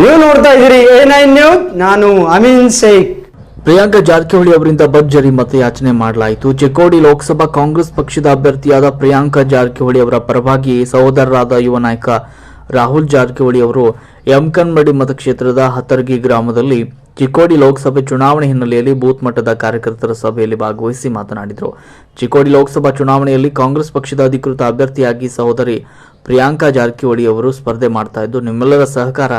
ನೀವು ನೋಡ್ತಾ ಇದ್ದೀರಿ? ಎ ನೈನ್ ನ್ಯೂಸ್, ನಾನು ಅಮೀನ್ ಶೇಖ್. ಪ್ರಿಯಾಂಕಾ ಜಾರಕಿಹೊಳಿ ಅವರಿಂದ ಭರ್ಜರಿ ಮತಯಾಚನೆ ಮಾಡಲಾಯಿತು. ಚಿಕ್ಕೋಡಿ ಲೋಕಸಭಾ ಕಾಂಗ್ರೆಸ್ ಪಕ್ಷದ ಅಭ್ಯರ್ಥಿಯಾದ ಪ್ರಿಯಾಂಕಾ ಜಾರಕಿಹೊಳಿ ಅವರ ಪರವಾಗಿ ಸಹೋದರರಾದ ಯುವ ನಾಯಕ ರಾಹುಲ್ ಜಾರಕಿಹೊಳಿ ಅವರು ಯಮಕನ್ಮಡಿ ಮತಕ್ಷೇತ್ರದ ಹತರ್ಗಿ ಗ್ರಾಮದಲ್ಲಿ ಚಿಕ್ಕೋಡಿ ಲೋಕಸಭೆ ಚುನಾವಣೆ ಹಿನ್ನೆಲೆಯಲ್ಲಿ ಬೂತ್ ಮಟ್ಟದ ಕಾರ್ಯಕರ್ತರ ಸಭೆಯಲ್ಲಿ ಭಾಗವಹಿಸಿ ಮಾತನಾಡಿದರು. ಚಿಕ್ಕೋಡಿ ಲೋಕಸಭಾ ಚುನಾವಣೆಯಲ್ಲಿ ಕಾಂಗ್ರೆಸ್ ಪಕ್ಷದ ಅಧಿಕೃತ ಅಭ್ಯರ್ಥಿಯಾಗಿ ಸಹೋದರಿ ಪ್ರಿಯಾಂಕಾ ಜಾರಕಿಹೊಳಿ ಅವರು ಸ್ಪರ್ಧೆ ಮಾಡ್ತಾ ಇದ್ದು, ನಿಮ್ಮೆಲ್ಲರ ಸಹಕಾರ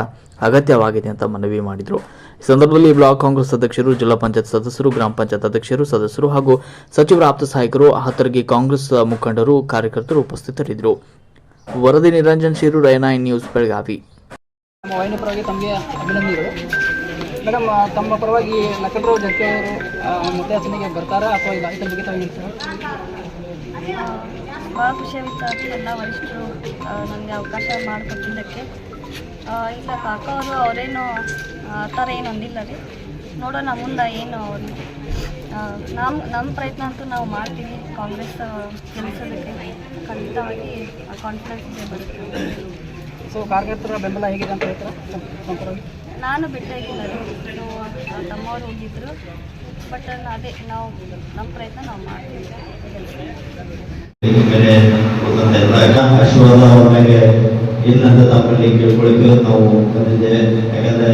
ಅಗತ್ಯವಾಗಿದೆ ಅಂತ ಮನವಿ ಮಾಡಿದರು. ಈ ಸಂದರ್ಭದಲ್ಲಿ ಬ್ಲಾಕ್ ಕಾಂಗ್ರೆಸ್ ಅಧ್ಯಕ್ಷರು ಜಿಲ್ಲಾ ಪಂಚಾಯತ್ ಸದಸ್ಯರು ಗ್ರಾಮ ಪಂಚಾಯತ್ ಅಧ್ಯಕ್ಷರು ಸದಸ್ಯರು ಹಾಗೂ ಸಚಿವರ ಆಪ್ತ ಸಹಾಯಕರು ಹತ್ತರ್ಗಿ ಕಾಂಗ್ರೆಸ್ ಮುಖಂಡರು ಕಾರ್ಯಕರ್ತರು ಉಪಸ್ಥಿತರಿದ್ದರು. ವರದಿ ನಿರಂಜನ್ ಶಿರು ರೈನಾ ನ್ಯೂಸ್ ಬೆಳಗಾವಿ. ಮೇಡಮ್ ತಮ್ಮ ಪರವಾಗಿ ನಕಲರಾವ್ ಜಾರಕಿಹೊಳಿ ಅವರು ಮತಯಾಚನೆಗೆ ಬರ್ತಾರಾ ಅಥವಾ ಇಲ್ಲ ಇದರ ಬಗ್ಗೆ ತಾವು ಹೇಳ್ತೀರಾ? ಭಾಳ ಖುಷಿಯಾಗಿತ್ತು ಎಲ್ಲ ವರಿಷ್ಠರು ನನಗೆ ಅವಕಾಶ ಮಾಡಿಕೊಟ್ಟಿದ್ದಕ್ಕೆ ಇಲ್ಲ ಕಾಕ ಅವರು ಅವರೇನು ಆ ಥರ ಏನು ಅಂದಿಲ್ಲ ರೀ ನೋಡೋಣ ಮುಂದೆ ಏನು ಅವ್ರು ನಮ್ಮ ನಮ್ಮ ಪ್ರಯತ್ನ ಅಂತೂ ನಾವು ಮಾಡ್ತೀವಿ ಕಾಂಗ್ರೆಸ್ ಗೆಲ್ಲಿಸೋದಕ್ಕೆ ಖಂಡಿತವಾಗಿ ಕಾನ್ಫಿಡೆನ್ಸ್ ಇದೆ ಬರುತ್ತೆ ಸೊ ಕಾರ್ಯಕರ್ತರ ಬೆಂಬಲ ಹೇಗಿದೆ ಅಂತ ಹೇಳ್ತಾರೆ ನಾನು ಬಿಟ್ಟಾಗಿಲ್ಲ ತಮ್ಮವ್ರು ಹೋಗಿದ್ರು ಬಟ್ ಅದೇ ನಾವು ನಮ್ಮ ಪ್ರಯತ್ನ ನಾವು ಮಾಡ್ತೀವಿ ಆಶೀರ್ವಾದ ಇಲ್ಲಂತ ತಮ್ಮಲ್ಲಿ ಕೇಳ್ಕೊಳ್ಳಿಕ್ಕೆ ನಾವು ಬಂದಿದ್ದೇವೆ. ಯಾಕಂದ್ರೆ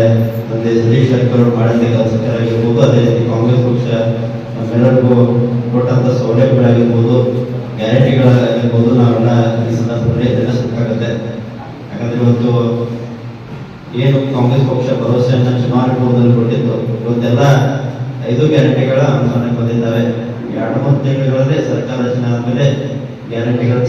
ತಂದೆ ಸತೀಶ್ ಜಾರಕಿಹೊಳಿ ಮಾಡಿದ ಕೆಲಸಗಳಾಗಿರ್ಬೋದು ಅದೇ ರೀತಿ ಕಾಂಗ್ರೆಸ್ ಪಕ್ಷ ನಮ್ಮೆಲ್ಲರಿಗೂ ಕೊಟ್ಟಂತ ಸೌಲಭ್ಯಗಳಾಗಿರ್ಬೋದು ಗ್ಯಾರಂಟಿಗಳಾಗಿರ್ಬೋದು ನಾವೆಲ್ಲ ಈ ಸಂದರ್ಭದಲ್ಲಿ ಎದುರಿಸಬೇಕಾಗತ್ತೆ ಯಾಕಂದ್ರೆ ಇವತ್ತು ಏನು ಕಾಂಗ್ರೆಸ್ ಪಕ್ಷ ಭರವಸೆಯನ್ನ ಚುನಾವಣೆ ಪೂರ್ವದಲ್ಲಿ ಕೊಟ್ಟಿತ್ತು. ಇವತ್ತೆಲ್ಲ ಐದು ಗ್ಯಾರಂಟಿಗಳ ಅನುಸರಣೆ ಬಂದಿದ್ದಾವೆ. ಎರಡು ಮೂರು ತಿಂಗಳಲ್ಲಿ ಸರ್ಕಾರ ರಚನೆ ಆದಮೇಲೆ ಗ್ಯಾರಂಟಿಗಳು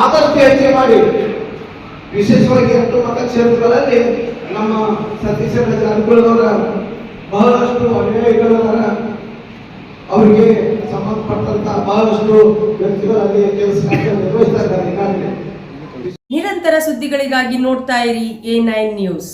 ಆದಷ್ಟು ಹೆಚ್ಚಿಗೆ ಮಾಡಿ ವಿಶೇಷವಾಗಿ ಎಂಟು ಮತಕ್ಷೇತ್ರಗಳಲ್ಲಿ ನಮ್ಮ ಸತೀಶ ಜನಗಳವರ ಬಹಳಷ್ಟು ಅನುಯಾಯಿಗಳವರ ಅವರಿಗೆ ಸಂಬಂಧಪಟ್ಟಂತಹ ಬಹಳಷ್ಟು ವ್ಯಕ್ತಿಗಳಲ್ಲಿ ಕೆಲಸ ನಿರ್ವಹಿಸ್ತಾ ಇದ್ದಾರೆ. ನಿರಂತರ ಸುದ್ದಿಗಳಿಗಾಗಿ ನೋಡ್ತಾ ಇರಿ ಎ ನೈನ್ ನ್ಯೂಸ್.